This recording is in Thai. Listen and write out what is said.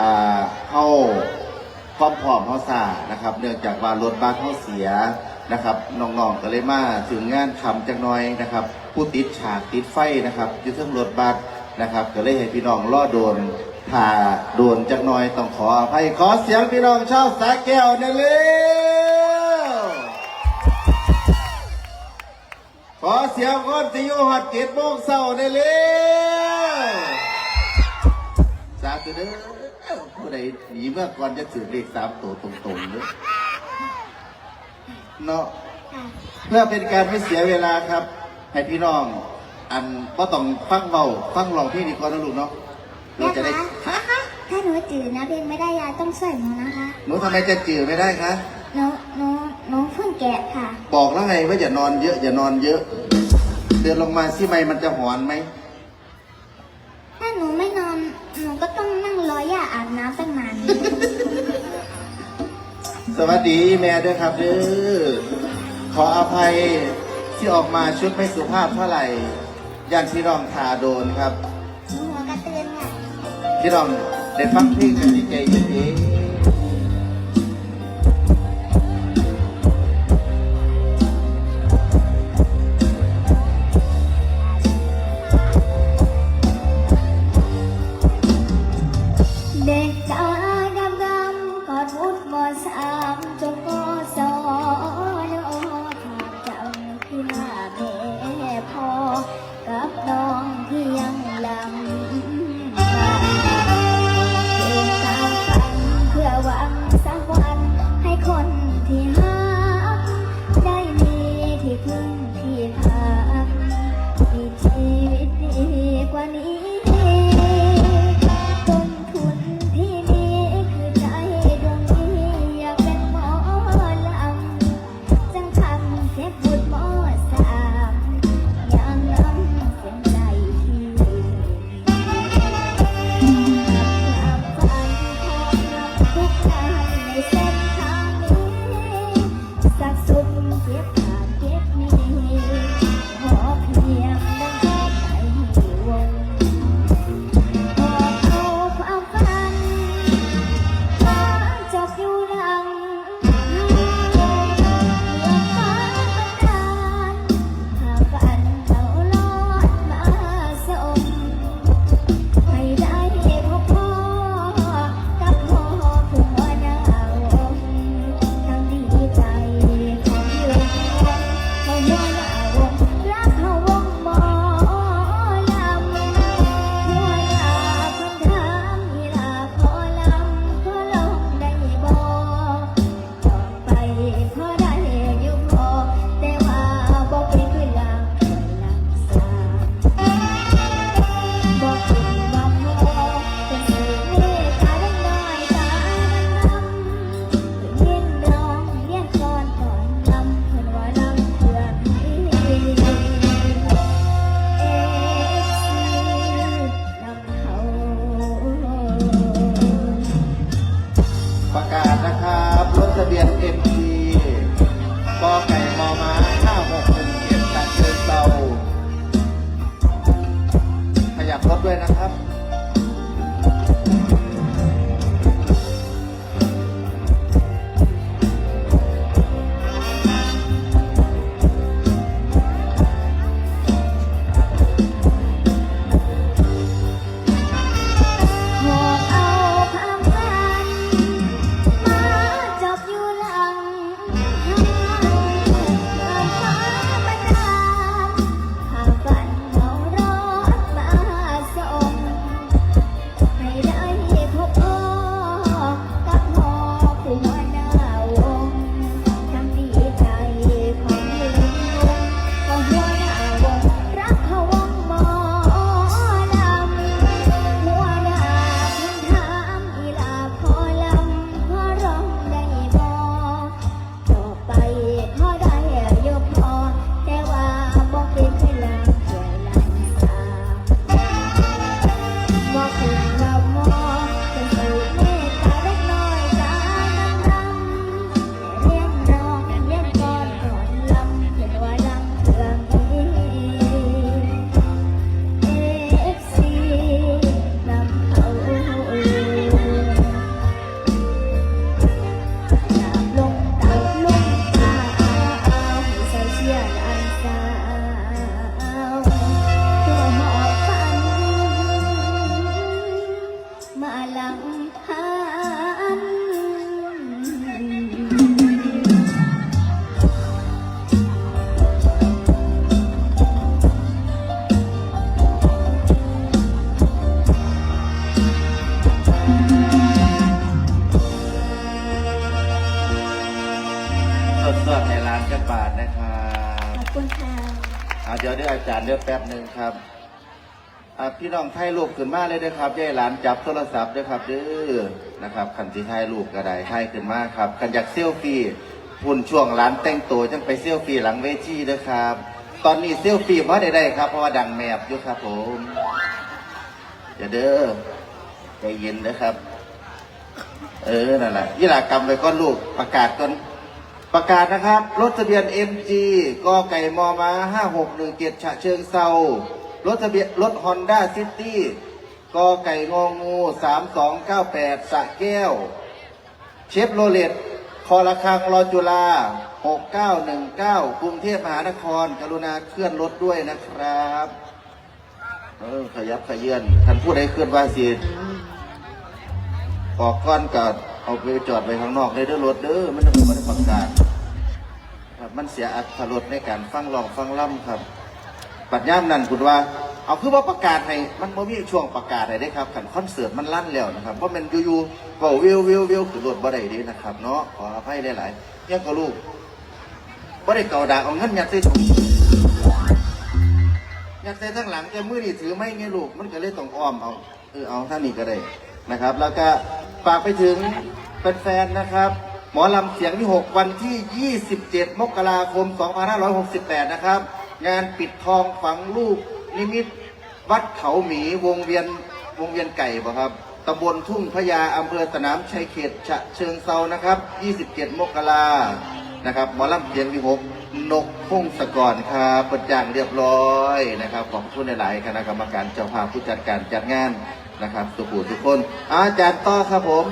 อ่าเข้าความพร้อมเข้าสานะครับ เนื่องจากว่ารถบัสเข้าเสียนะครับน้องๆก็เลยมาถึงงานคำจักหน้อยนะครับ ผู้ติดฉากติดไฟนะครับอยู่เทั้งรถบัสนะครับ ก็เลยให้พี่น้องรอโดนผ่าโดนจักหน้อยต้องขออภัยขอเสียงพี่น้องชาวสาแก้วหนะเร็วขอเสียงคนที่อยู่หัดเกตโมงเศร้าหนะเร็ว สาธุเด้อผู้ใดหนีเมื่อก่อนจะถือเลขสามตัวตรงๆเด้อเนาะเพื่อเป็นการไม่เสียเวลาครับ ให้พี่น้อง อันก็ต้องฟังเบาฟังลองเพลงดีกว่านะลูกเนาะเราจะได้นะคะถ้าหนูจืดนะเพลงไม่ได้ยายต้องช่วยหนูนะคะหนูทำไมจะจืดไม่ได้คะหนูหนูหนูเพิ่งแกะค่ะ บอกแล้วไงว่าอย่านอนเยอะอย่านอนเยอะ เดินลงมาสิไม่มันจะหอนไหม สวัสดีแม่ด้วยครับเด้อขออภัยที่ออกมาชุดไม่สุภาพเท่าไหร่ยันพี่น้องทาโดนครับหนูหัวกระเตือนค่ะพี่น้องได้ฟังเพลงกันดีใจเย็นๆ ในร้านกันบาทนะครับขอบคุณค่ะอ่าเดี๋ยวเดี๋ยวอาจารย์เดี๋ยวแป๊บหนึ่งครับอ่าพี่น้องถ่ายรูปขึ้นมาเลยนะครับยายหลานจับโทรศัพท์ด้วยครับเด้อนะครับคันที่ถ่ายรูปก็ได้ถ่ายขึ้นมาครับคันอยากเซลฟี่พุ่นช่วงร้านแต่งตัวจังไปเซลฟี่หลังเวทีเด้อครับ ตอนนี้เซลฟี่พอได้ได้ครับ เพราะว่าดังแมบอยู่ครับผมอย่าเด้อใจเย็นนะครับ เออนั่นแหละยี่หลากรรมไปก้อนลูกประกาศก่อน ประกาศนะครับ รถทะเบียน MG กไก่มอมา5617ฉะเชิงเซารถทะเบียนรถ Honda City กไก่งองู 3298สระแก้ว เชฟโรเลตคอระคังรอจุฬา6919 กรุงเทพมหานคร กรุณาเคลื่อนรถด้วยนะครับเออขยับขยื่นท่านผู้ใดเคลื่อนว่าสิออกก้อนก็เอาไปจอดไว้ข้างนอกเลยเด้อรถเด้อมันต้องม่ได้ประกาศ ครับ มันเสียอัตรสในการฟังร้องฟังล่ำครับปัดย่ามนั่นคุณว่า เอาคือว่าประกาศให้มันบ่มีช่วงประกาศให้ได้ครับขันคอนเสิร์ตมันลั่นแล้วนะครับเพราะมันอยู่ๆเบาวิววิววิวคือรถบ่ได้ดีนะครับเนาะขออภัยได้หลายๆยังก็ลูกบ่ได้เก่าดาเอาเงินยัดใส่ถุงยัดใส่ทั้งหลังแต่มือนี่ถือไม่ไงลูกมันก็เลยต้องอ้อมเอาเออเอาท่านี้ก็ได้นะครับ แล้วก็ฝากไปถึงแฟนๆนะครับ หมอลำเสียงที่ 6 วันที่ 27 มกราคม 2568 นะครับ งานปิดทองฝังลูกนิมิต วัดเขาหมีวงเวียนวงเวียนไก่บ่ครับตำบลทุ่งพญาอำเภอสนามชัยเขตฉะเชิงเซานะครับ 27 มกรานะครับหมอลำเสียงที่ 6 นกพงศกรครับประจ้างเรียบร้อยนะครับ ขอบคุณหลาย ๆ คณะกรรมการเจ้าภาพผู้จัดการจัดงานนะครับสุขุทุกคน อาจารย์ต่อครับผม